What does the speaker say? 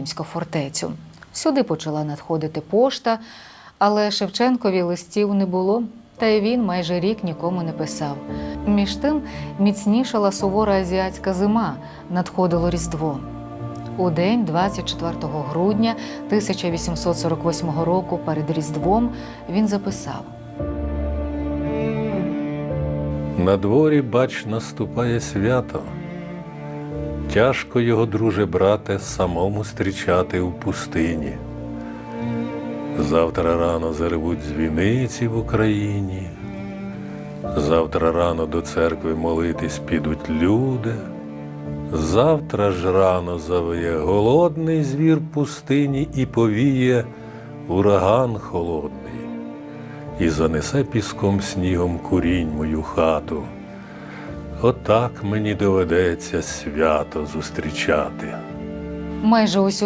Івано-Франківську фортецю. Сюди почала надходити пошта, але Шевченкові листів не було, та й він майже рік нікому не писав. Між тим міцнішала сувора азіатська зима, надходило Різдво. У день 24 грудня 1848 року перед Різдвом він записав. На дворі, бач, наступає свято. Тяжко його, друже, брате, самому зустрічати у пустині. Завтра рано заревуть дзвіниці в Україні. Завтра рано до церкви молитись підуть люди. Завтра ж рано завиє голодний звір пустині і повіє ураган холодний і занесе піском снігом курінь мою хату. Отак мені доведеться свято зустрічати. Майже усю